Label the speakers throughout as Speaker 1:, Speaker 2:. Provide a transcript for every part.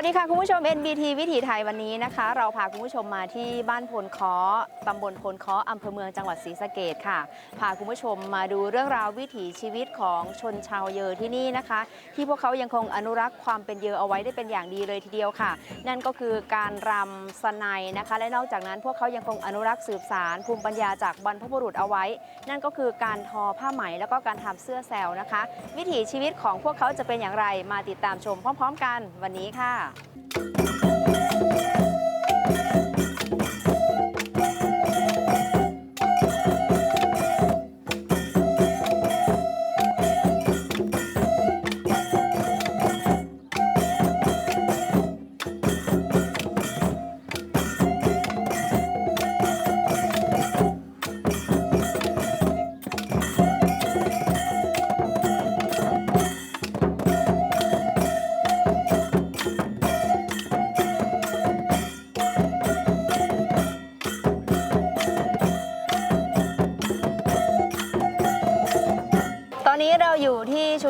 Speaker 1: วัสดีค่ะ คุณผู้ชม NBT วิถีไทยวันนี้นะคะ เราพาคุณผู้ชมมาที่บ้านพลคาะตำบลพลคาะอำเภอเมืองจังหวัดศรีสะเกดค่ะ พาคุณผู้ชมมาดูเรื่องราววิถีชีวิตของชนชาวเยอที่นี่นะคะ ที่พวกเขายังคงอนุรักษ์ความเป็นเยอเอาไว้ได้เป็นอย่างดีเลยทีเดียวค่ะ นั่นก็คือการรำสนัยนะคะ และนอกจากนั้นพวกเขายังคงอนุรักษ์สืบสารภูมิปัญญาจากบรรพบุรุษเอาไว้ นั่นก็คือการทอผ้าไหมแล้วก็การทำเสื้อแซวนะคะ วิถีชีวิตของพวกเขาจะเป็นอย่างไรมาติดตามชมพร้อม ๆ กันวันนี้ค่ะต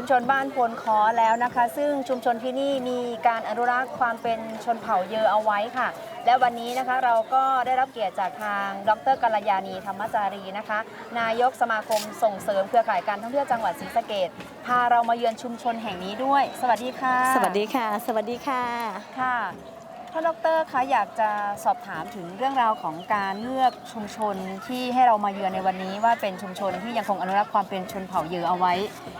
Speaker 1: ชุมชนบ้านพลคอแล้วนะคะ ซึ่งชุมชนที่นี่มีการอนุรักษ์ความเป็นชนเผ่าเยอเอาไว้ค่ะ และวันนี้นะคะเราก็ได้รับเกียรติจากทางดรกัลยาณีธรรมจารีนะคะ นายกสมาคมส่งเสริมเครือข่ายการท่องเที่ยวจังหวัดศรีสะเกดพาเรามาเยือนชุมชนแห่งนี้ด้วย สวัสดีค่ะ
Speaker 2: สวัสดีค่ะ สวัสดีค่ะ
Speaker 1: ค่ะ ท่านดรคะอยากจะสอบถามถึงเรื่องราวของการเลือกชุมชนที่ให้เรามาเยือนในวันนี้ ว่าเป็นชุมชนที่ยังคงอนุรักษ์ความเป็นชนเผ่าเยอเอาไว้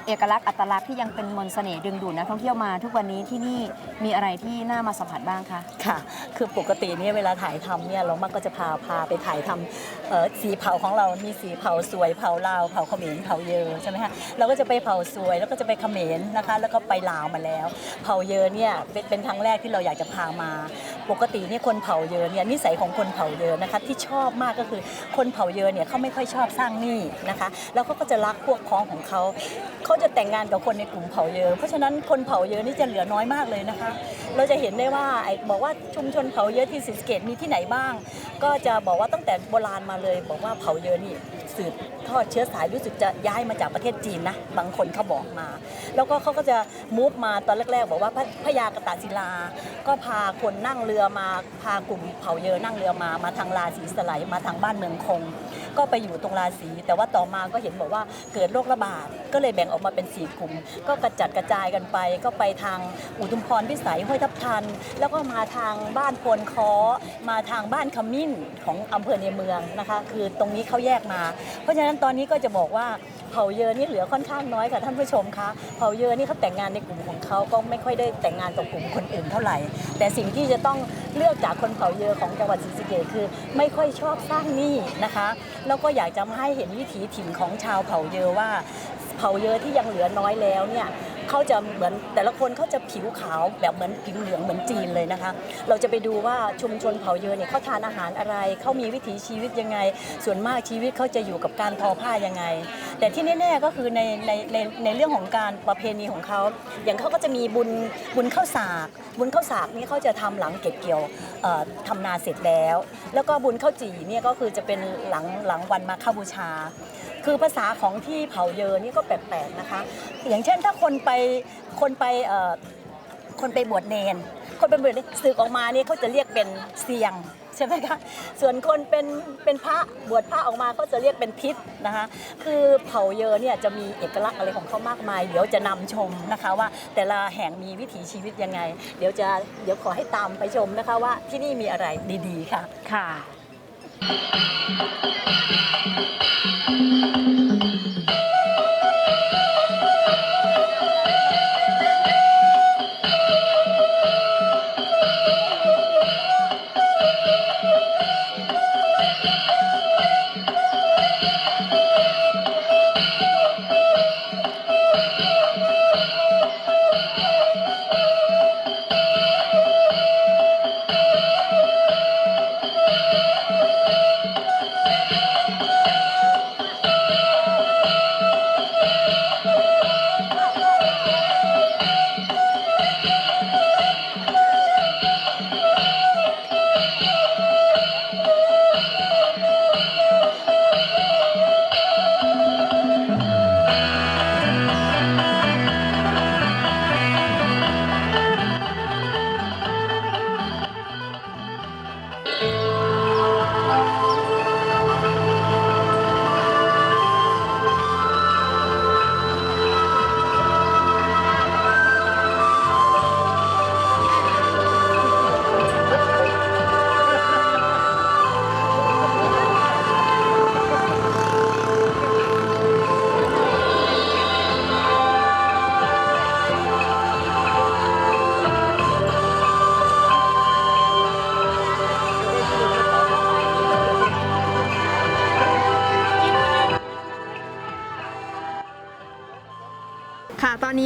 Speaker 1: เอกลักษณ์อัตลักษณ์ที่ยังเป็นมนต์เสน่ห์ดึงดูดนักท่องเที่ยวมา ทุกวันนี้ที่นี่มีอะไรที่น่ามาสัมผัสบ้างคะ
Speaker 2: ค่ะ คือปกติเนี่ยเวลาถ่ายทำเนี่ยเรามักก็จะพาพาไปถ่ายทำเอ่อสีเผาของเรามีสีเผาสวยเผาลาวเผาเขมรเผาเยอใช่ไหมคะเราก็จะไปเผาสวยแล้วก็จะไปเขมรนะคะ แล้วก็ไปลาวมาแล้ว เผาเยอเนี่ยเป็นเป็นครั้งแรกที่เราอยากจะพามาปกติเนี่ยคนเผาเยอเนี่ยนิสัยของคนเผาเยอนะคะที่ชอบมากก็คือคนเผาเยอเนี่ยเขาไม่ค่อยชอบสร้างหนี้นะคะแล้วเขาก็จะรักพวกพ้องของเขาเขาจะแต่งงานกับคนในกลุ่มเผาเยอเพราะฉะนั้นคนเผาเยอนี่จะเหลือน้อยมากเลยนะคะ เราจะเห็นได้ว่าไอ้บอกว่าชุมชนเผาเยอที่สิสเกตมีที่ไหนบ้าง ก็จะบอกว่าตั้ง แต่โบราณมาเลยบอกว่าเผาเยอนี่สืบทอดเชื้อสายรู้สึกจะย้ายมาจากประเทศจีนนะบางคนเขาบอกมา แล้วก็เขาก็จะมูฟมาตอนแรกๆ บอกว่าพระพระยากตาศิลา ก็พาคนนั่งเรือมาพากลุ่มเผาเยอนั่งเรือมามาทางลาสีสไลมาทางบ้านเมืองคง ก็ไปอยู่ตรงราศีแต่ว่าต่อมาก็เห็นบอกว่าเกิดโรคระบาดก็เลยแบ่งออกมาเป็นสี่กลุ่ม ก็กระจัดกระจายกันไป ก็ไปทางอุทุมพรพิสัยห้วยทับทัน แล้วก็มาทางบ้านโพลคอมาทางบ้านขมิ้นของอำเภอในเมืองนะคะ คือตรงนี้เขาแยกมา เพราะฉะนั้นตอนนี้ก็จะบอกว่าเผ่าเยอนี่เหลือค่อนข้างน้อยค่ะท่านผู้ชมคะเผ่าเยอนี่เขาแต่งงานในกลุ่มของเขาก็ไม่ค่อยได้แต่งงานกับกลุ่มคนอื่นเท่าไหร่ แต่สิ่งที่จะต้องเลือกจากคนเผ่าเยอของจังหวัดศรีสะเกษคือ ไม่ค่อยชอบสร้างหนี้นะคะแล้วก็อยากจะมาให้เห็นวิถีถิ่นของชาวเผ่าเยอว่า เผ่าเยอที่ยังเหลือน้อยแล้วเนี่ย เขาจะเหมือนแต่ละคนเขาจะผิวขาวแบบเหมือนผิวเหลืองเหมือนจีนเลยนะคะ เราจะไปดูว่าชุมชนเผ่าเยอเนี่ยเขาทานอาหารอะไรเขามีวิถีชีวิตยังไง ส่วนมากชีวิตเขาจะอยู่กับการทอผ้ายังไง แต่ที่แน่ๆก็คือในในในในเรื่องของการประเพณีของเขาอย่างเขาก็จะมีบุญบุญข้าวสาก บุญข้าวสากนี่เขาจะทำหลังเก็บเกี่ยวเอ่อทำนาเสร็จแล้ว แล้วก็บุญข้าวจี่เนี่ยก็คือจะเป็นหลังหลังวันมาฆบูชา คือภาษาของที่เผาเยอนี่ก็แปลกๆนะคะ อย่างเช่นถ้าคนไปคนไปคนไปบวชเนน คนเป็นบวชเนนศึกออกมานี่เขาจะเรียกเป็นเสียงใช่ไหมคะ ส่วนคนเป็นเป็นพระบวชพระออกมาก็จะเรียกเป็นพิษนะคะ คือเผ่าเยอเนี่ยจะมีเอกลักษณ์อะไรของเขามากมาย เดี๋ยวจะนำชมนะคะว่าแต่ละแห่งมีวิถีชีวิตยังไง เดี๋ยวจะเดี๋ยวขอให้ตามไปชมนะคะว่าที่นี่มีอะไรดีๆค่ะ
Speaker 1: ค่ะ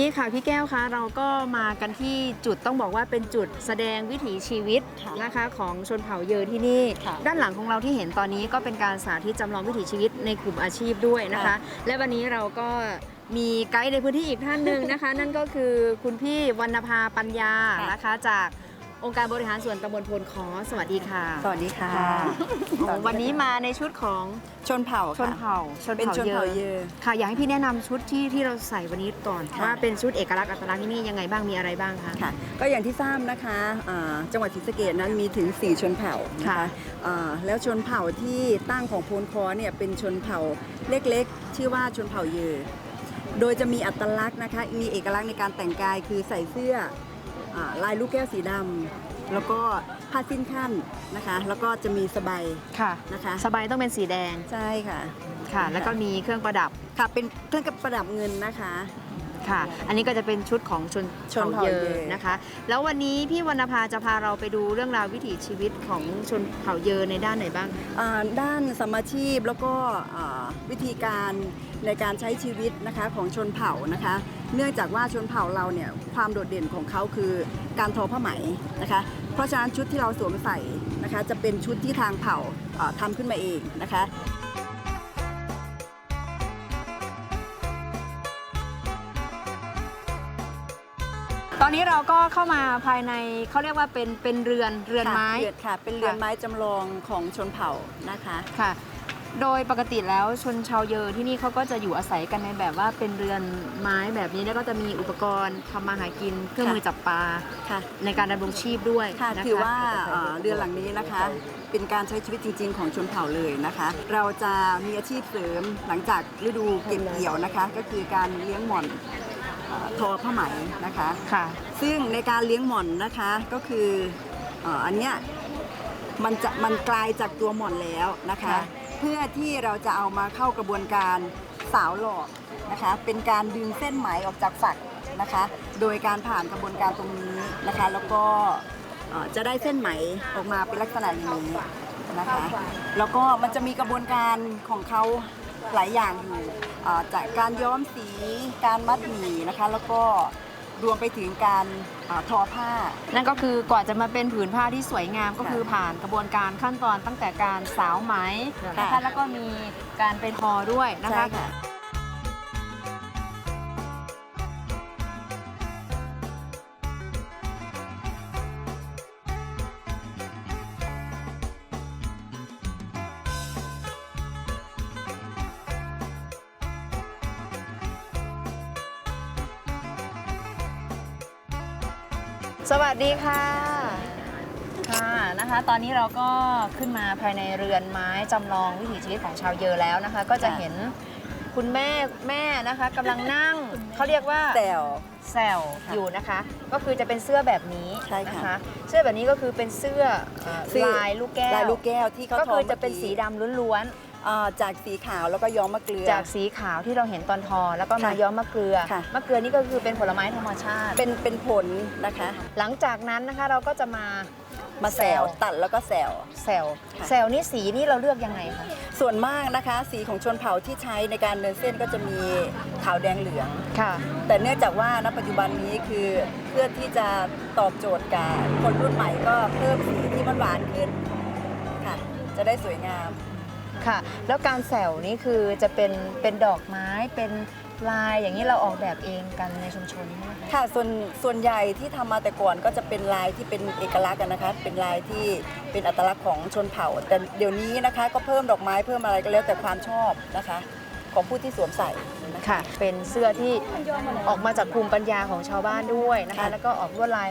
Speaker 1: นนี้ค่ะพี่แก้วคะเราก็มากันที่จุดต้องบอกว่าเป็นจุดแสดงวิถีชีวิต
Speaker 2: ค่ะ
Speaker 1: นะคะของชนเผ่าเยอที่นี่
Speaker 2: ค่ะ
Speaker 1: ด้านหลังของเราที่เห็นตอนนี้ก็เป็นการสาธิตจำลองวิถีชีวิตในกลุ่มอาชีพด้วยนะคะ
Speaker 2: ค่ะ
Speaker 1: และวันนี้เราก็มีไกด์ในพื้นที่อีกท่านหนึ่งนะคะ นั่นก็คือคุณพี่วรรณภาปัญญา
Speaker 2: ค่ะ
Speaker 1: นะคะจาก องค์การบริหารส่วนตำบลพลขอสวัสดีค่ะ
Speaker 3: สวัสดีค่ะ
Speaker 1: โอ้วันนี้มาในชุดของ
Speaker 3: ชนเผ่า
Speaker 1: ชน
Speaker 3: ค่ะ
Speaker 1: เผ่าชน
Speaker 3: เป็น
Speaker 1: เผ่า
Speaker 3: ชน
Speaker 1: เย
Speaker 3: เผ่า
Speaker 1: อ
Speaker 3: เยอ
Speaker 1: ค่ะอยากให้พี่แนะนำชุดที่ที่เราใส่วันนี้ก่อน
Speaker 3: ค่ะ
Speaker 1: ว่าเป็นชุดเอกลักษณ์อัตลักษณ์ที่นี่ยังไงบ้างมีอะไรบ้างคะ
Speaker 3: ค่ะ ก็อย่างที่ทราบนะคะอ่าจังหวัดศรีสะเกษนั้นมีถึง 4 ชนเผ่านะ
Speaker 1: ค่ะ
Speaker 3: คะอ่าแล้วชนเผ่าที่ตั้งของโพนคอเนี่ยเป็นชนเผ่าเล็กๆ ชื่อว่าชนเผ่าเยอ โดยจะมีอัตลักษณ์นะคะ มีเอกลักษณ์ในการแต่งกายคือใส่เสื้ออา ลายลูกแก้วสีดำแล้วก็ผ้าสิ้นขั้นนะคะ แล้วก็จะมีสบาย
Speaker 1: ค่ะ
Speaker 3: นะคะ
Speaker 1: สบายต้องเป็นสีแดง
Speaker 3: ใช่ค่ะ
Speaker 1: ค่ะ แล้วก็มีเครื่องประดับ
Speaker 3: ค่ะเป็นเครื่องประดับเงินนะคะ
Speaker 1: ค่ะ อันนี้ก็จะเป็นชุดของชน
Speaker 3: ชนเผ่า
Speaker 1: เย
Speaker 3: เย
Speaker 1: อ
Speaker 3: อ
Speaker 1: นะคะ แล้ววันนี้พี่วรรณภาจะพาเราไปดูเรื่องราววิถีชีวิตของชนเผ่าเยอในด้านไหนบ้าง
Speaker 3: อ่าด้านสมมาชีพแล้วก็อ่าวิธีการในการใช้ชีวิตนะคะของชนเผ่านะคะ เนื่องจากว่าชนเผ่าเราเนี่ยความโดดเด่นของเขาคือการทอผ้าไหมนะคะ เพราะฉะนั้นชุดที่เราสวมใส่นะคะจะเป็นชุดที่ทางเผ่าอ่าทำขึ้นมาเองนะคะ
Speaker 1: ตอนนี้เราก็เข้ามาภายในเขาเรียกว่าเป็นเป็นเรือนเรือนไม้
Speaker 3: ค่ะเรือนค่ะ เป็นเรือนไม้จำลองของชนเผ่านะคะ
Speaker 1: ค่ะ โดยปกติแล้วชนชาวเยอที่นี่เขาก็จะอยู่อาศัยกันในแบบว่าเป็นเรือนไม้แบบนี้แล้วก็จะมีอุปกรณ์ทำมาหากินเครื่องมือจับปลา
Speaker 3: ค่ะ
Speaker 1: ในการดำรงชีพด้วย
Speaker 3: ค่ะ
Speaker 1: น
Speaker 3: ถือว่าเอ่อเรือนหลังนี้นะคะ เป็นการใช้ชีวิตจริง ๆ ของชนเผ่าเลยนะคะ เราจะมีอาชีพเสริมหลังจากฤดูเก็บเกี่ยวนะคะ ก็คือการเลี้ยงหม่อนเอ่อ ทอผ้าไหมนะคะ
Speaker 1: ค่ะ
Speaker 3: ซึ่งในการเลี้ยงหม่อนนะคะก็คือเอ่ออันเนี้ยมันจะมันกลายจากตัวหม่อนแล้วนะคะ
Speaker 1: ค่ะ
Speaker 3: เพื่อที่เราจะเอามาเข้ากระบวนการสาวหลอกนะคะ เป็นการดึงเส้นไหมออกจากฝักนะคะ โดยการผ่านกระบวนการตรงนี้นะคะ แล้วก็เอ่อจะได้เส้นไหมออกมาเป็นลักษณะอย่างนี้นะคะ แล้วก็มันจะมีกระบวนการของเขาหลายอย่างอยู่เอ่อ จากการย้อมสี การมัดหมี่นะคะ แล้วก็รวมไปถึงการเอ่อทอผ้า
Speaker 1: นั่นก็คือกว่าจะมาเป็นผืนผ้าที่สวยงามก็
Speaker 3: ค่ะ
Speaker 1: คือผ่านกระบวนการขั้นตอนตั้งแต่การสาวไหม
Speaker 3: ค่ะ
Speaker 1: นะคะแล้วก็มีการไปทอด้วยนะ
Speaker 3: ใช่
Speaker 1: คะ สวัสดีค่ะ ค่ะนะคะ ตอนนี้เราก็ขึ้นมาภายในเรือนไม้จำลองวิถีชีวิตของชาวเยอแล้วนะคะ ก็จะ
Speaker 3: ค่ะ
Speaker 1: เห็นคุณแม่แม่นะคะกำลังนั่ง เขาเรียกว่า
Speaker 3: แซว
Speaker 1: แซล
Speaker 3: ค่ะ
Speaker 1: อยู่นะคะ ก็คือจะเป็นเสื้อแบบนี้
Speaker 3: ใช่ค่ะ
Speaker 1: นะคะ เสื้อแบบนี้ก็คือเป็นเสื้อเอ่อ
Speaker 3: เสื้อ
Speaker 1: ลายลูกแก้ว
Speaker 3: ลายลูกแก้วที่เขา
Speaker 1: ก็
Speaker 3: ทอ
Speaker 1: คือ
Speaker 3: เมื่
Speaker 1: จะเป็น
Speaker 3: กี้
Speaker 1: สีดำล้วน
Speaker 3: อ่าจากสีขาวแล้วก็ย้อมมะเกลือ
Speaker 1: ๆจากสีขาวที่เราเห็นตอนทอ แล้วก็มา
Speaker 3: ค่ะ
Speaker 1: ย้อมมะเกลือ
Speaker 3: ค่ะ
Speaker 1: มะเกลือนี่ก็คือเป็นผลไม้ธรรมชาติ
Speaker 3: เป็นเป็นผลนะคะ
Speaker 1: หลังจากนั้นนะคะเราก็จะมา
Speaker 3: มาแซว ตัดแล้วก็แซว
Speaker 1: แซล
Speaker 3: ค่ะ
Speaker 1: แซลนี่สีนี่เราเลือกยังไงคะ
Speaker 3: ส่วนมากนะคะ สีของชนเผ่าที่ใช้ในการเดินเส้นก็จะมีขาวแดงเหลือง
Speaker 1: ค่ะ
Speaker 3: แต่เนื่องจากว่าณปัจจุบันนี้คือเพื่อที่จะตอบโจทย์กับคนรุ่นใหม่ก็เพิ่มสีที่มันหวานขึ้นค่ะ จะได้สวยงาม
Speaker 1: ค่ะ แล้วการแซลนี่คือจะเป็นเป็นดอกไม้เป็นลายอย่างนี้เราออกแบบเองกันในชุมชนใช่ไหมคะ
Speaker 3: ค่ะส่วนส่วนใหญ่ที่ทำมาแต่ก่อนก็จะเป็นลายที่เป็นเอกลักษณ์กันนะคะ เป็นลายที่เป็นอัตลักษณ์ของชนเผ่า แต่เดี๋ยวนี้นะคะ ก็เพิ่มดอกไม้เพิ่มอะไรก็แล้วแต่ความชอบนะคะ ของผู้ที่สวมใส่นะคะ
Speaker 1: ค่ะ เป็นเสื้อที่ออกมาจากภูมิปัญญาของชาวบ้านด้วยนะคะ
Speaker 3: ค่ะ
Speaker 1: แล้วก็ออกลวดลาย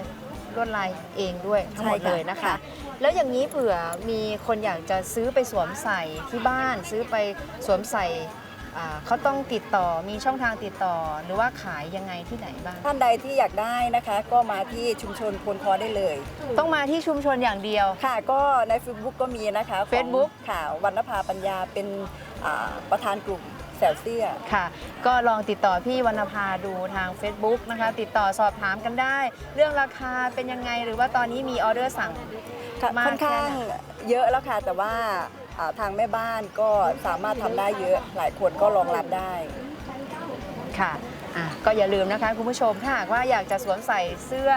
Speaker 1: ลวดลายเองด้วยทั้งหมด
Speaker 3: ใช่ค่ะ
Speaker 1: เลยนะคะ
Speaker 3: ค่ะ
Speaker 1: แล้วอย่างนี้เผื่อมีคนอยากจะซื้อไปสวมใส่ที่บ้าน ซื้อไปสวมใส่อ่าเขาต้องติดต่อมีช่องทางติดต่อ หรือว่าขายยังไงที่ไหนบ้าง
Speaker 3: ท่านใดที่อยากได้นะคะ ก็มาที่ชุมชนพลคอได้เลย
Speaker 1: ต้องมาที่ชุมชนอย่างเดียว
Speaker 3: ค่ะ ก็ใน Facebook ก็มีนะคะของ
Speaker 1: Facebook
Speaker 3: ค่ะวรรณภาปัญญาเป็นอ่าประธานกลุ่ม แซลเซีย
Speaker 1: ค่ะ ก็ลองติดต่อพี่วรรณภาดูทาง Facebook นะคะ ติดต่อสอบถามกันได้ เรื่องราคาเป็นยังไงหรือว่าตอนนี้มีออเดอร์สั่ง
Speaker 3: ค่ะ
Speaker 1: มาก
Speaker 3: ค่อนข้าง
Speaker 1: แค่ไหน
Speaker 3: เยอะแล้วค่ะ แต่ว่าอ่าทางแม่บ้านก็สามารถทำได้เยอะ หลายคนก็รองรับได้
Speaker 1: ค่ะอะ ก็อย่าลืมนะคะคุณผู้ชมถ้าหากว่าอยากจะสวมใส่เสื้อ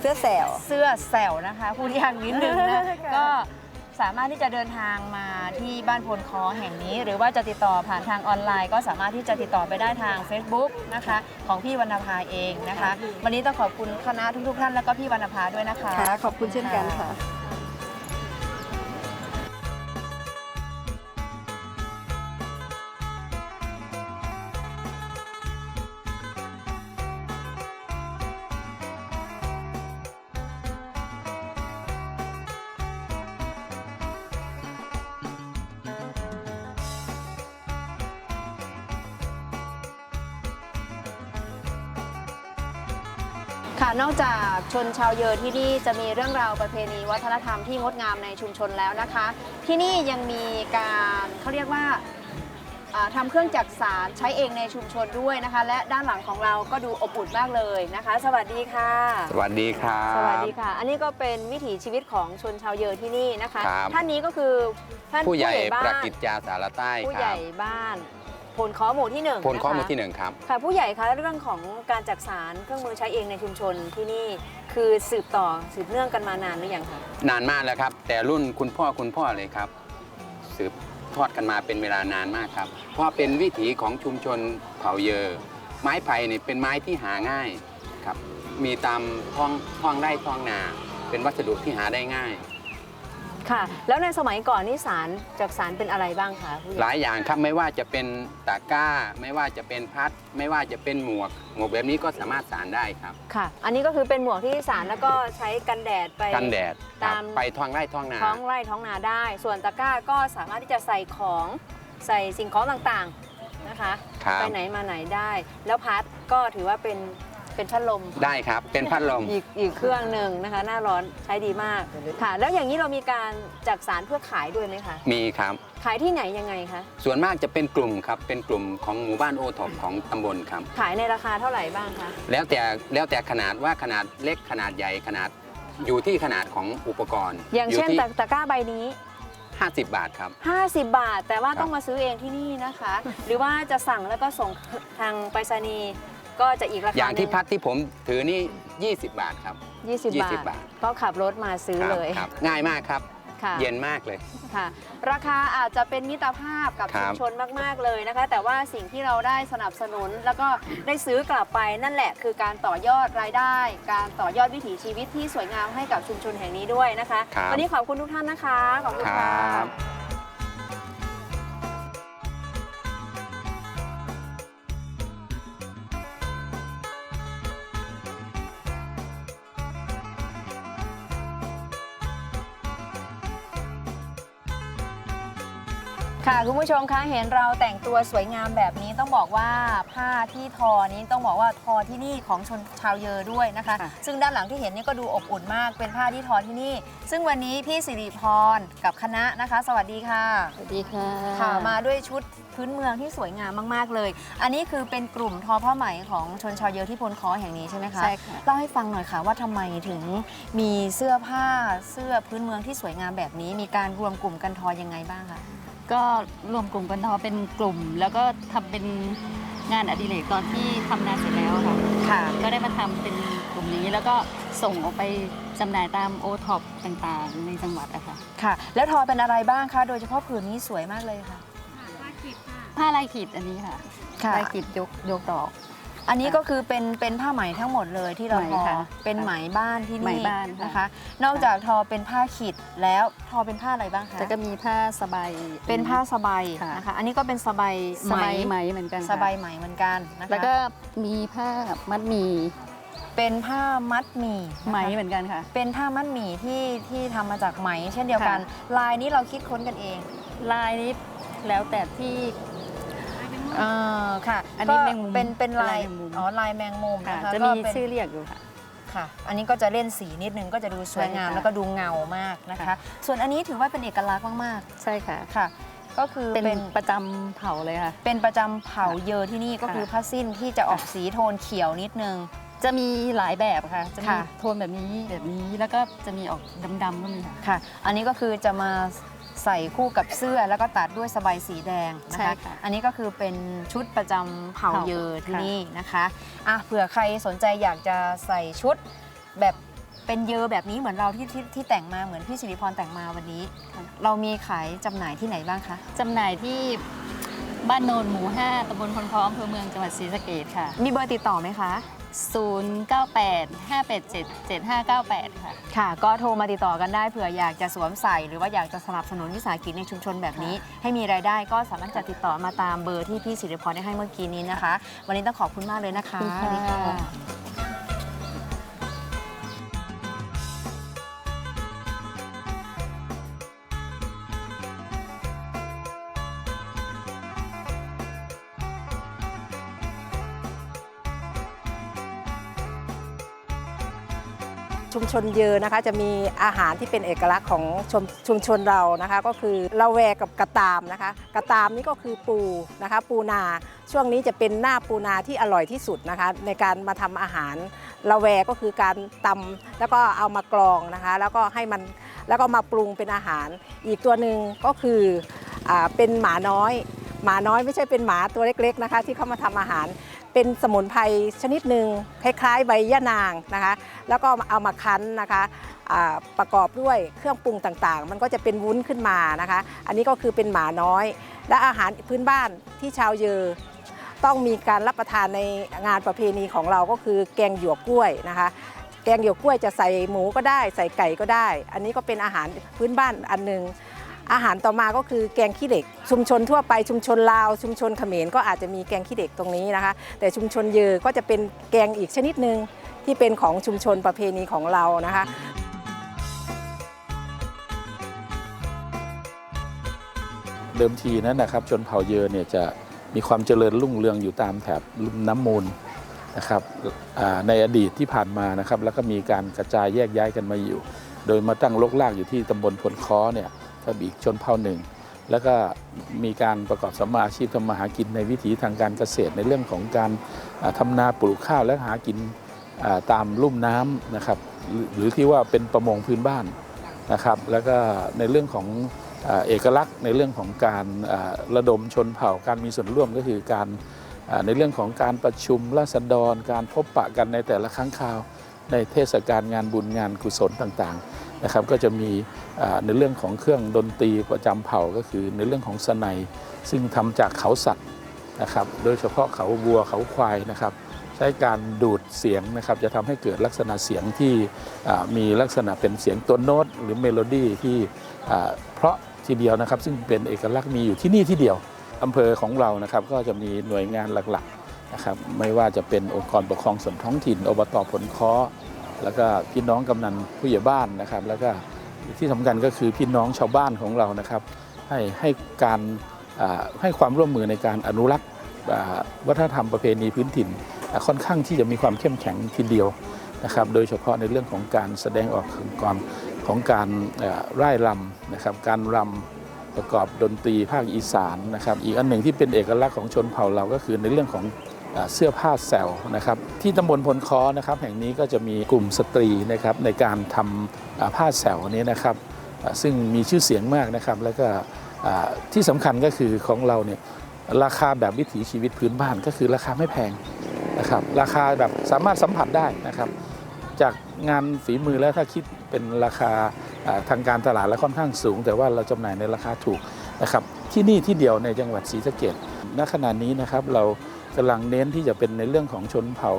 Speaker 3: เสื้อแซล
Speaker 1: เสื้อแซวนะคะพูดยากนิดนึงนะ
Speaker 3: ค่ะ
Speaker 1: ก็ สามารถที่จะเดินทางมาที่บ้านพลคอแห่งนี้ หรือว่าจะติดต่อผ่านทางออนไลน์ ก็สามารถที่จะติดต่อไปได้ทาง Facebook นะคะของพี่วรรณภาเองนะคะ วันนี้ต้องขอบคุณคณะทุกๆท่านแล้วก็พี่วรรณภาด้วยนะคะ
Speaker 3: ค่ะ ขอบคุณเช่นกันค่ะ
Speaker 1: ค่ะ ชนชาวเยอที่นี่จะมีเรื่องราวประเพณีวัฒนธรรมที่งดงามในชุมชนแล้วนะคะ ที่นี่ยังมีการเขาเรียกว่าอ่าทำเครื่องจักสารใช้เองในชุมชนด้วยนะคะ และด้านหลังของเราก็ดูอบอุ่นมากเลยนะคะ สวัสดีค่ะ
Speaker 4: สวัสดีครับ
Speaker 1: สวัสดีค่ะ อันนี้ก็เป็นวิถีชีวิตของชนชาวเยอที่นี่นะคะ
Speaker 4: ครับ
Speaker 1: ท่านนี้ก็คือท่าน
Speaker 4: ผู้ใหญ่
Speaker 1: บ้า
Speaker 4: ประ
Speaker 1: น
Speaker 4: กิจจาสารใต้
Speaker 1: ผู้
Speaker 4: ค
Speaker 1: ให
Speaker 4: รั
Speaker 1: ญ่
Speaker 4: บ
Speaker 1: บ้าน พลข้อหมู่ที่หนึ่ง
Speaker 4: พลข้อมูล
Speaker 1: นะคะ
Speaker 4: ที่หนึ่งครับ
Speaker 1: ค่ะผู้ใหญ่คะเรื่องของการจักสารเครื่องมือใช้เองในชุมชนที่นี่คือสืบต่อสืบเนื่องกันมานานหรือยังคะ
Speaker 4: นานมากแล้วครับ แต่รุ่นคุณพ่อคุณพ่อเลยครับ สืบทอดกันมาเป็นเวลานานมากครับเพราะเป็นวิถีของชุมชนเผ่าเยอ ไม้ไผ่นี่เป็นไม้ที่หาง่ายครับ มีตามท้องท้องไร่ท้องนา เป็นวัสดุที่หาได้ง่าย
Speaker 1: ค่ะ แล้วในสมัยก่อนนี่สารจักสารเป็นอะไรบ้างคะผู้ให
Speaker 4: ห
Speaker 1: ญ่
Speaker 4: ลายอย่างครับไม่ว่าจะเป็นตะกร้า ไม่ว่าจะเป็นพัด ไม่ว่าจะเป็นหมวก หมวกแบบนี้ก็สามารถสารได้ครับ
Speaker 1: ค่ะ อันนี้ก็คือเป็นหมวกที่สารแล้วก็ใช้กันแดดไป
Speaker 4: กันแดดครับ
Speaker 1: ตาม
Speaker 4: ไปท้องไร่ท้องนา
Speaker 1: ท้องไร่ท้องนาได้ ส่วนตะกร้าก็สามารถที่จะใส่ของใส่สิ่งของต่างๆนะคะ
Speaker 4: ครับ
Speaker 1: ไปไหนมาไหนได้ แล้วพัดก็ถือว่าเป็น เป็นพัดลม
Speaker 4: ได้ครับเป็นพัดลม
Speaker 1: อีกอีกเครื่องหนึ่งนะคะ หน้าร้อนใช้ดีมากค่ะ แล้วอย่างนี้เรามีการจักสารเพื่อขายด้วยไหมคะ
Speaker 4: มีครับ
Speaker 1: ขายที่ไหนยังไงคะ
Speaker 4: ส่วนมากจะเป็นกลุ่มครับเป็นกลุ่มของหมู่บ้านโอท็อปของตำบลครับ
Speaker 1: ขายในราคาเท่าไหร่บ้างคะ
Speaker 4: แล้วแต่แล้วแต่ขนาดว่าขนาดเล็กขนาดใหญ่ขนาดอยู่ที่ขนาดของอุปกรณ์
Speaker 1: อย่างเช่น
Speaker 4: ที่
Speaker 1: ตะตะกร้าใบนี้
Speaker 4: 50 บาทครับ
Speaker 1: 50 บาท แต่ว่า
Speaker 4: ครับ
Speaker 1: ต้องมาซื้อเองที่นี่นะคะ หรือว่าจะสั่งแล้วก็ส่งทางไปรษณีย์ ก็จะอีกราคา
Speaker 4: อย่างที่
Speaker 1: หนึ่
Speaker 4: พัดที่ผมถือนี่ 20 บาทครับ
Speaker 1: 20 บาท
Speaker 4: 20 บาท
Speaker 1: ก็ขับรถมาซื้อ
Speaker 4: ครับ
Speaker 1: เลย
Speaker 4: ครับง่ายมากครับ
Speaker 1: ค่ะ
Speaker 4: เย็นมากเลย
Speaker 1: ค่ะ ราคาอาจจะเป็นมิตรภาพกับ
Speaker 4: ครั
Speaker 1: ชุ
Speaker 4: บ
Speaker 1: มชนมาก ๆ เลยนะคะ แต่ว่าสิ่งที่เราได้สนับสนุนแล้วก็ได้ซื้อกลับไปนั่นแหละ คือการต่อยอดรายได้ การต่อยอดวิถีชีวิตที่สวยงามให้กับชุมชนแห่งนี้ด้วยนะคะ
Speaker 4: ครับ
Speaker 1: วันนี้ขอบคุณทุกท่านนะคะขอบคุณ
Speaker 4: ค
Speaker 1: ค่ะ ค่ะคุณผู้ชมคะเห็นเราแต่งตัวสวยงามแบบนี้ต้องบอกว่าผ้าที่ทอนี้ต้องบอกว่าทอที่นี่ของชนชาวเยอด้วยนะคะ
Speaker 2: ค่ะ
Speaker 1: ซึ่งด้านหลังที่เห็นนี่ก็ดูอบอุ่นมากเป็นผ้าที่ทอที่นี่ ซึ่งวันนี้พี่สิริพรกับคณะนะคะ สวัสดีค่ะ
Speaker 2: สวัสดีค่ะ
Speaker 1: ค่ะมาด้วยชุดพื้นเมืองที่สวยงามมาก ๆ เลย อันนี้คือเป็นกลุ่มทอผ้าไหมของชนชาวเยอที่พลคอแห่งนี้ใช่ไหมคะ
Speaker 2: ใช่ค่ะ
Speaker 1: เล่าให้ฟังหน่อยค่ะว่าทำไมถึงมีเสื้อผ้าเสื้อพื้นเมืองที่สวยงามแบบนี้ มีการรวมกลุ่มกันทอยังไงบ้างคะ
Speaker 5: ก็รวมกลุ่มกันทอเป็นกลุ่ม แล้วก็ทำเป็นงานอดิเรกตอนที่ทำนาเสร็จแล้วค่ะ
Speaker 1: ค่ะ
Speaker 5: ก็ได้มาทำเป็นกลุ่มนี้แล้วก็ส่งออกไปจำหน่ายตามโอท็อปต่างๆ ในจังหวัดอะค่ะ
Speaker 1: ค่ะ แล้วทอเป็นอะไรบ้างคะ โดยเฉพาะผืนนี้สวยมากเลยค่ะ
Speaker 5: ผ้าลายขีดอันนี้ค่ะ
Speaker 1: ค่ะ
Speaker 5: ลายขีดยกยกดอก
Speaker 1: อันนี้ก็คือเป็นเป็นผ้าไหมทั้งหมดเลยที่เรา
Speaker 5: ไหม
Speaker 1: ทอ
Speaker 5: ค่ะ
Speaker 1: เป็นไหมบ้านที่
Speaker 5: ไหม
Speaker 1: นี่
Speaker 5: บ้านค่ะ
Speaker 1: นะคะ นอกจากทอเป็นผ้าขีดแล้วทอเป็นผ้าอะไรบ้างคะ
Speaker 5: แล้วก็มีผ้าสบาย
Speaker 1: เป็นผ้าสบาย
Speaker 5: ค่ะ
Speaker 1: นะคะ อันนี้ก็เป็นสบาย
Speaker 5: สบายไหมเหมือนกัน
Speaker 1: ส
Speaker 5: ค่ะ
Speaker 1: บายไหมเหมือนกันนะคะ
Speaker 5: แล้วก็มีผ้ามัดหมี
Speaker 1: เป็นผ้ามัดหมี่นะคะ
Speaker 5: ไหมเหมือนกันค่ะ
Speaker 1: เป็นผ้ามัดหมี่ที่ที่ทำมาจากไหม เช่นเดียวกัน
Speaker 5: ค่
Speaker 1: ลายนี้เราคิดค้นกันเอง
Speaker 5: ลายนี้แล้วแต่ที่
Speaker 1: เออค่ะ
Speaker 5: อันนี้
Speaker 1: ก็
Speaker 5: แมงมุม
Speaker 1: เป็นเป็นลาย
Speaker 5: เป็นลายแมงมุม
Speaker 1: อ๋อลายแมงมุม
Speaker 5: ค่ะ
Speaker 1: นะคะ
Speaker 5: จะ
Speaker 1: ก็
Speaker 5: มี
Speaker 1: เป็น
Speaker 5: ชื่อเรียกอยู่ค่ะ
Speaker 1: ค่ะ อันนี้ก็จะเล่นสีนิดนึงก็จะดูสวยงาม
Speaker 5: ใช่ค่ะ
Speaker 1: แล้วก็ดูเงามากนะคะ
Speaker 5: ค่ะ
Speaker 1: ส่วนอันนี้ถือว่าเป็นเอกลักษณ์มาก
Speaker 5: ใช่ค่ะ
Speaker 1: ๆ ค่ะ ก็คือ
Speaker 5: เป็น
Speaker 1: เป็น
Speaker 5: ประจำเผ่าเลยค่ะ
Speaker 1: เป็นประจำเผ่าเยอที่นี่ก็
Speaker 5: ค่ะ
Speaker 1: คือผ้าสิ้นที่จะออกสีโทนเขียวนิดนึง
Speaker 5: จะมีหลายแบบค่ะ จะมี
Speaker 1: ค่ะ
Speaker 5: โทนแบบนี้แบบนี้แล้วก็จะมีออกดำๆก็มีค่ะ
Speaker 1: ค่ะ อันนี้ก็คือจะมา ใส่คู่กับเสื้อแล้วก็ตัดด้วยสบายสีแดงนะ
Speaker 5: ใช่
Speaker 1: คะ
Speaker 5: ค่ะ
Speaker 1: อันนี้ก็คือเป็นชุดประจำเผ่า
Speaker 5: เผ่า
Speaker 1: เยอที่
Speaker 5: ค่ะ
Speaker 1: นี่นะคะอะเผื่อใครสนใจอยากจะใส่ชุดแบบเป็นเยอแบบนี้เหมือนเราที่ที่ที่แต่งมาเหมือนพี่สิริพรแต่งมาวันนี้เรามีขายจำหน่ายที่ไหนบ้างคะ
Speaker 5: จำหน่ายที่บ้านโนนหมู่ 5ตำบลพลพร้อมอำเภอเมืองจังหวัดศรีสะเกษค่ะ
Speaker 1: มีเบอร์ติดต่อไหมคะ
Speaker 5: 098 587 7598 ค่ะ
Speaker 1: ค่ะ ก็โทรมาติดต่อกันได้เผื่ออยากจะสวมใส่หรือว่าอยากจะสนับสนุนวิสาหกิจในชุมชนแบบนี้ ให้มีรายได้ก็สามารถจะติดต่อมาตามเบอร์ที่พี่สิริพรได้ให้เมื่อกี้นี้นะคะ วันนี้ต้องขอบคุณมากเลยนะคะ
Speaker 5: ขอบคุณค่ะ
Speaker 6: ชุมชนเยอนะคะ จะมีอาหารที่เป็นเอกลักษณ์ของชุมชุมชนเรานะคะ ก็คือละแวกับกระตามนะคะ กระตามนี่ก็คือปูนะคะ ปูนา ช่วงนี้จะเป็นหน้าปูนาที่อร่อยที่สุดนะคะ ในการมาทำอาหารละแวก็คือการตำแล้วก็เอามากรองนะคะ แล้วก็ให้มันแล้วก็มาปรุงเป็นอาหาร อีกตัวหนึ่งก็คืออเป็นหมาน้อย หมาน้อยไม่ใช่เป็นหมาตัวเล็กๆนะคะ ที่เข้ามาทำอาหาร เป็นสมุนไพรชนิดหนึ่งคล้ายๆใบยะนางนะคะ แล้วก็เอามาคั้นนะคะประกอบด้วยเครื่องปรุงต่างๆ มันก็จะเป็นวุ้นขึ้นมานะคะ อันนี้ก็คือเป็นหมาน้อย และอาหารพื้นบ้านที่ชาวเยอต้องมีการรับประทานในงานประเพณีของเราก็คือแกงหยวกกล้วยนะคะ แกงหยวกกล้วยจะใส่หมูก็ได้ ใส่ไก่ก็ได้ อันนี้ก็เป็นอาหารพื้นบ้านอันหนึ่ง อาหารต่อมาก็คือแกงขี้เหล็ก ชุมชนทั่วไปชุมชนลาว ชุมชนเขมรก็อาจจะมีแกงขี้เหล็กตรงนี้นะคะ แต่ชุมชนเยอก็จะเป็นแกงอีกชนิดหนึ่งที่เป็นของชุมชนประเพณีของเรานะคะ
Speaker 7: เดิมทีนั้นนะครับชนเผ่าเยอเนี่ยจะมีความเจริญรุ่งเรืองอยู่ตามแถบลุ่มน้ำมูลนะครับในอดีตที่ผ่านมานะครับแล้วก็มีการกระจายแยกย้ายกันมาอยู่ โดยมาตั้งลกลากอยู่ที่ตำบลพลค้อเนี่ย ก็มีอีกชนเผ่าหนึ่ง แล้วก็มีการประกอบสัมมาอาชีพทำมาหากินในวิถีทางการเกษตรในเรื่องของการอ่าทำนาปลูกข้าวและหากินตามลุ่มน้ำนะครับหรือที่ว่าเป็นประมงพื้นบ้านนะครับแล้วก็ในเรื่องของเอกลักษณ์ในเรื่องของการระดมชนเผ่าการมีส่วนร่วมก็คือการในเรื่องของการประชุมราษฎร การพบปะกันในแต่ละครั้งคราว ในเทศกาลงานบุญงานกุศลต่างๆ นะครับก็จะมีในเรื่องของเครื่องดนตรีประจำเผ่าก็คือในเรื่องของสนัยซึ่งทำจากเขาสัตว์นะครับโดยเฉพาะเขาวัวเขาควายนะครับใช้การดูดเสียงนะครับจะทำให้เกิดลักษณะเสียงที่มีลักษณะเป็นเสียงตัวโน้ตหรือเมโลดี้ที่เพราะทีเดียวนะครับซึ่งเป็นเอกลักษณ์มีอยู่ที่นี่ที่เดียวอำเภอของเรานะครับก็จะมีหน่วยงานหลักๆนะครับไม่ว่าจะเป็นองค์กรปกครองส่วนท้องถิ่นอบตผลค้อ แล้วก็พี่น้องกำนันผู้ใหญ่บ้านนะครับ แล้วก็ที่สำคัญก็คือพี่น้องชาวบ้านของเรานะครับ ให้ให้การให้ความร่วมมือในการอนุรักษ์วัฒนธรรมประเพณีพื้นถิ่น ค่อนข้างที่จะมีความเข้มแข็งทีเดียวนะครับ โดยเฉพาะในเรื่องของการแสดงออกของการของการร่ายรำนะครับ การรำประกอบดนตรีภาคอีสานนะครับ อีกอันหนึ่งที่เป็นเอกลักษณ์ของชนเผ่าเราก็คือในเรื่องของ เสื้อผ้าแซวนะครับที่ตำบลพลคอนะครับแห่งนี้ก็จะมีกลุ่มสตรีนะครับในการทำผ้าแซวนี้นะครับซึ่งมีชื่อเสียงมากนะครับแล้วก็ที่สำคัญก็คือของเราเนี่ยราคาแบบวิถีชีวิตพื้นบ้านก็คือราคาไม่แพงนะครับราคาแบบสามารถสัมผัสได้นะครับจากงานฝีมือแล้วถ้าคิดเป็นราคาทางการตลาดแล้วค่อนข้างสูง แต่ว่าเราจำหน่ายในราคาถูกนะครับที่นี่ที่เดียวในจังหวัดศรีสะเกษณขณะนี้นะครับเรา กำลังเน้นที่จะเป็นในเรื่องของชนเผ่า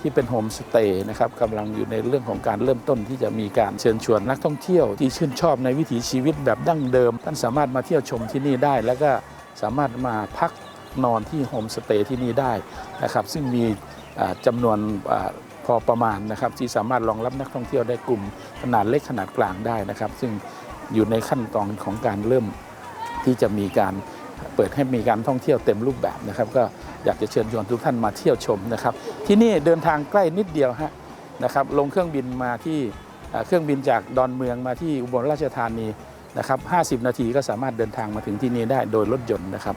Speaker 7: ที่เป็นโฮมสเตย์นะครับกำลังอยู่ในเรื่องของการเริ่มต้นที่จะมีการเชิญชวนนักท่องเที่ยว ที่ชื่นชอบในวิถีชีวิตแบบดั้งเดิม ท่านสามารถมาเที่ยวชมที่นี่ได้ แล้วก็สามารถมาพักนอนที่โฮมสเตย์ที่นี่ได้นะครับซึ่งมีจำานวนอพอประมาณนะครับที่สามารถรองรับนักท่องเที่ยวได้กลุ่มขนาดเล็กขนาดกลางได้นะครับ ซึ่งอยู่ในขั้นตอนของการเริ่มที่จะมีการเปิดให้มีการท่องเที่ยวเต็มรูปแบบนะครับก็ อยากจะเชิญชวนทุกท่านมาเที่ยวชมนะครับ ที่นี่เดินทางใกล้นิดเดียวฮะนะครับ ลงเครื่องบินมาที่เครื่องบินจากดอนเมืองมาที่อุบลราชธานีนะครับ50 นาทีก็สามารถเดินทางมาถึงที่นี่ได้โดยรถยนต์นะครับ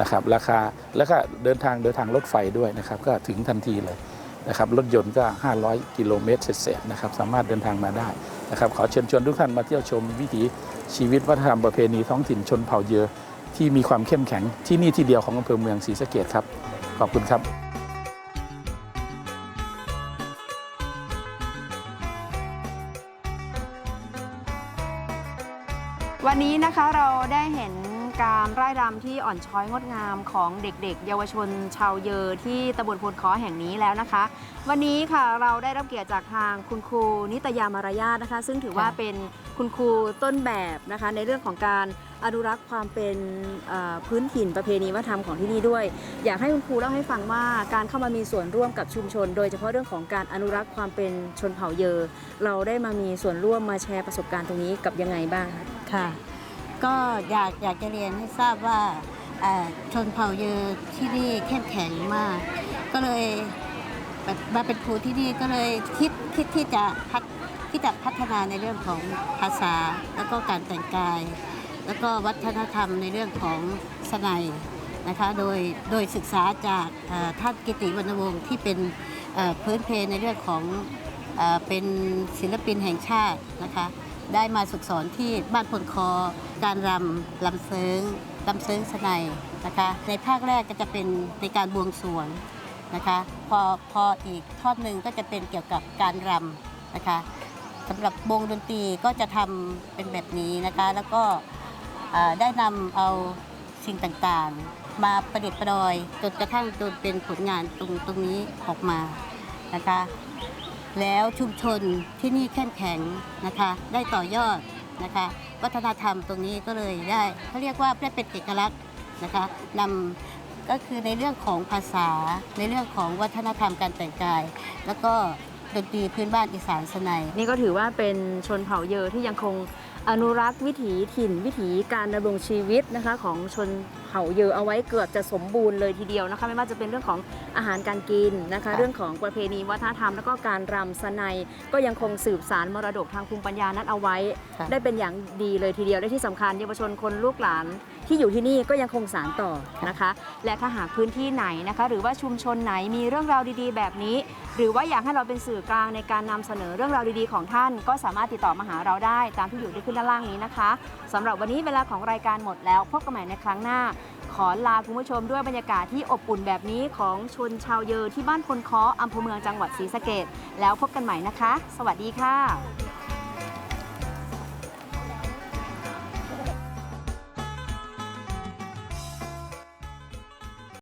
Speaker 7: นะครับ ราคาแล้วก็เดินทางโดยทางรถไฟด้วยนะครับ ก็ถึงทันทีเลยนะครับรถยนต์ก็ 500 กิโลเมตรเศษนะครับสามารถเดินทางมาได้นะครับขอเชิญชวนทุกท่านมาเที่ยวชมวิถีชีวิตวัฒนธรรมประเพณีท้องถิ่นชนเผ่าเยอ ที่มีความเข้มแข็งที่นี่ที่เดียวของอำเภอเมืองศรีสะเกดครับ ขอบคุณครับ
Speaker 1: วันนี้นะคะเราได้เห็น การร่ายรำที่อ่อนช้อยงดงามของเด็กๆ เยาวชนชาวเยอที่ตำบลพลคอแห่งนี้แล้วนะคะ วันนี้ค่ะเราได้รับเกียรติจากทางคุณครูนิตยามารยาทนะคะ ซึ่งถือว่าเป็นคุณครูต้นแบบนะคะ ในเรื่องของการอนุรักษ์ความเป็นพื้นถิ่นประเพณีวัฒนธรรมของที่นี่ด้วย อยากให้คุณครูเล่าให้ฟังว่าการเข้ามามีส่วนร่วมกับชุมชน โดยเฉพาะเรื่องของการอนุรักษ์ความเป็นชนเผ่าเยอ เราได้มามีส่วนร่วมมาแชร์ประสบการณ์ตรงนี้กับยังไงบ้างคะ
Speaker 8: ค่ะ ก็อยากอยากจะเรียนให้ทราบว่าชนเผ่าเยอที่นี่เข้มแข็งมาก ก็เลยมาเป็นครูที่นี่ก็เลยคิดคิดที่จะพัฒที่จะพัฒนาในเรื่องของภาษา แล้วก็การแต่งกาย แล้วก็วัฒนธรรมในเรื่องของสนัยนะคะโดยโดยศึกษาจากท่านกิติวรรณวงศ์ที่เป็นพื้นเพในเรื่องของอเป็นศิลปินแห่งชาตินะคะ ได้มาฝึกสอนที่บ้านพลคอ การรำลำเซิงลำเซิงสนัยนะคะ ในภาคแรกก็จะเป็นในการบวงสรวงนะคะ พอพออีกทอดหนึ่งก็จะเป็นเกี่ยวกับการรำนะคะสำหรับวงดนตรีก็จะทำเป็นแบบนี้นะคะ แล้วก็ได้นำเอาสิ่งต่างๆ มาประดิษฐ์ประดอยจนกระทั่งจนเป็นผลงานตรงตรงนี้ออกมานะคะ แล้วชุมชนที่นี่เข้มแข็งนะคะ ได้ต่อยอดนะคะ วัฒนธรรมตรงนี้ก็เลยได้เขาเรียกว่าได้เป็นเอกลักษณ์นะคะนำก็คือในเรื่องของภาษา ในเรื่องของวัฒนธรรมการแต่งกาย แล้วก็ดนตรีพื้นบ้านอีสานสนัย
Speaker 1: นี่ก็ถือว่าเป็นชนเผ่าเยอที่ยังคงอนุรักษ์วิถีถิ่น วิถีการดำรงชีวิตนะคะของชนาเยอเอาไว้เกือบจะสมบูรณ์เลยทีเดียวนะคะไม่ว่าจะเป็นเรื่องของอาหารการกินนะคะ
Speaker 8: ค่ะ
Speaker 1: เรื่องของประเพณีวัฒนธรรม แล้วก็การรำสนัยก็ยังคงสืบสารมรดกทางภูมิปัญญานั้นเอาไว้
Speaker 8: ค่ะ
Speaker 1: ได้เป็นอย่างดีเลยทีเดียวและที่สำคัญเยาวชนคนลูกหลาน ที่อยู่ที่นี่ก็ยังคงสานต่อนะคะ และถ้าหากพื้นที่ไหนนะคะ หรือว่าชุมชนไหนมีเรื่องราวดีๆ แบบนี้ หรือว่าอยากให้เราเป็นสื่อกลางในการนำเสนอเรื่องราวดีๆของท่าน ก็สามารถติดต่อมาหาเราได้ตามที่อยู่ที่ขึ้นด้านล่างนี้นะคะสำหรับวันนี้เวลาของรายการหมดแล้วพบกันใหม่ในครั้งหน้า ขอลาคุณผู้ชมด้วยบรรยากาศที่อบอุ่นแบบนี้ของชนชาวเยอที่บ้านพลเคออำเภอเมืองจังหวัดศรีสะเกดแล้วพบกันใหม่นะคะ สวัสดีค่ะ